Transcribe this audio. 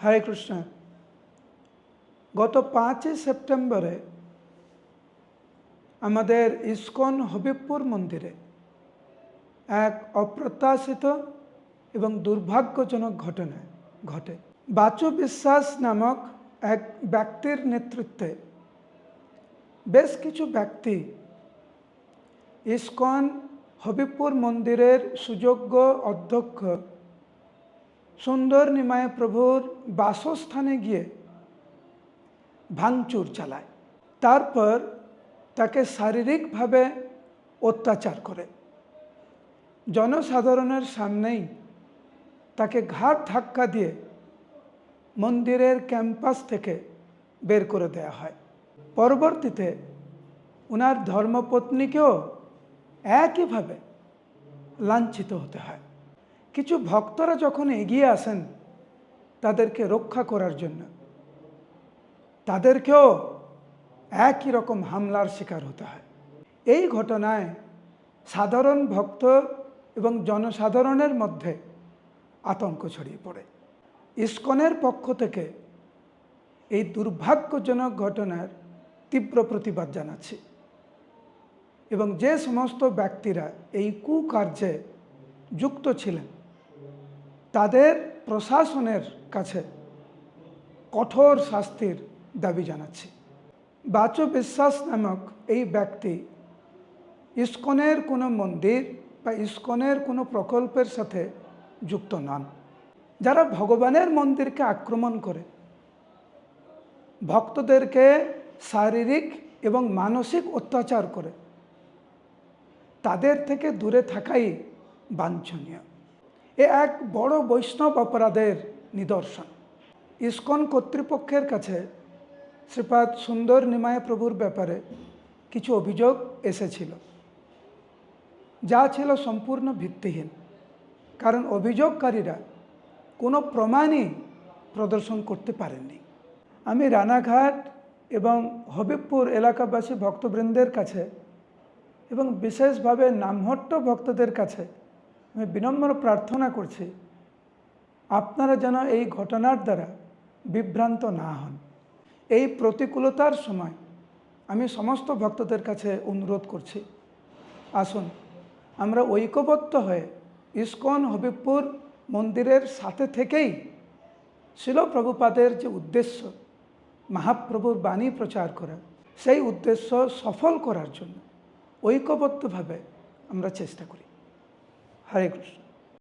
হরে কৃষ্ণ। গত পাঁচই সেপ্টেম্বরে আমাদের ইস্কন হবিবপুর মন্দিরে এক অপ্রত্যাশিত এবং দুর্ভাগ্যজনক ঘটনা ঘটে। বাচু বিশ্বাস নামক এক ব্যক্তির নেতৃত্বে বেশ কিছু ব্যক্তি ইস্কন হবিবপুর মন্দিরের সুযোগ্য অধ্যক্ষ সুন্দর নিমায় প্রভুর বাসস্থানে গিয়ে ভাঙচুর চালায়। তারপর তাকে শারীরিকভাবে অত্যাচার করে। জনসাধারণের সামনেই তাকে ঘাট ধাক্কা দিয়ে মন্দিরের ক্যাম্পাস থেকে বের করে দেয়া হয়। পরবর্তীতে ওনার ধর্মপত্নীকেও একইভাবে লাঞ্ছিত হতে হয়। কিছু ভক্তরা যখন এগিয়ে আসেন তাদেরকে রক্ষা করার জন্য, তাদেরকেও একই রকম হামলার শিকার হতে হয়। এই ঘটনায় সাধারণ ভক্ত এবং জনসাধারণের মধ্যে আতঙ্ক ছড়িয়ে পড়ে। ইস্কনের পক্ষ থেকে এই দুর্ভাগ্যজনক ঘটনার তীব্র প্রতিবাদ জানাচ্ছি। এবং যে সমস্ত ব্যক্তিরা এই কুকার্যে যুক্ত ছিলেন তাদের প্রশাসনের কাছে কঠোর শাস্তির দাবি জানাচ্ছি। বাচু বিশ্বাস নামক এই ব্যক্তি ইস্কনের কোনো মন্দির বা ইস্কনের কোনো প্রকল্পের সাথে যুক্ত নন। যারা ভগবানের মন্দিরকে আক্রমণ করে, ভক্তদেরকে শারীরিক এবং মানসিক অত্যাচার করে, তাদের থেকে দূরে থাকাই বাঞ্ছনীয়। এ এক বড় বৈষ্ণব অপরাধের নিদর্শন। ইস্কন কর্তৃপক্ষের কাছে শ্রীপাদ সুন্দর নিমায় প্রভুর ব্যাপারে কিছু অভিযোগ এসেছিল। যা ছিল সম্পূর্ণ ভিত্তিহীন, কারণ অভিযোগকারীরা কোনো প্রমাণই প্রদর্শন করতে পারেননি। আমি রানাঘাট এবং হবিবপুর এলাকাবাসী ভক্তবৃন্দের কাছে এবং বিশেষভাবে নামহট্ট ভক্তদের কাছে আমি বিনম্র প্রার্থনা করছি, আপনারা যেন এই ঘটনার দ্বারা বিভ্রান্ত না হন। এই প্রতিকূলতার সময় আমি সমস্ত ভক্তদের কাছে অনুরোধ করছি, আসুন, আমরা ঐক্যবদ্ধ হয়ে ইস্কন হবিবপুর মন্দিরের সাথে থেকেই শিলপ্রভুপাদের যে উদ্দেশ্য, মহাপ্রভুর বাণী প্রচার করা, সেই উদ্দেশ্য সফল করার জন্য ঐক্যবদ্ধভাবে আমরা চেষ্টা করি। হরে কৃষ্ণ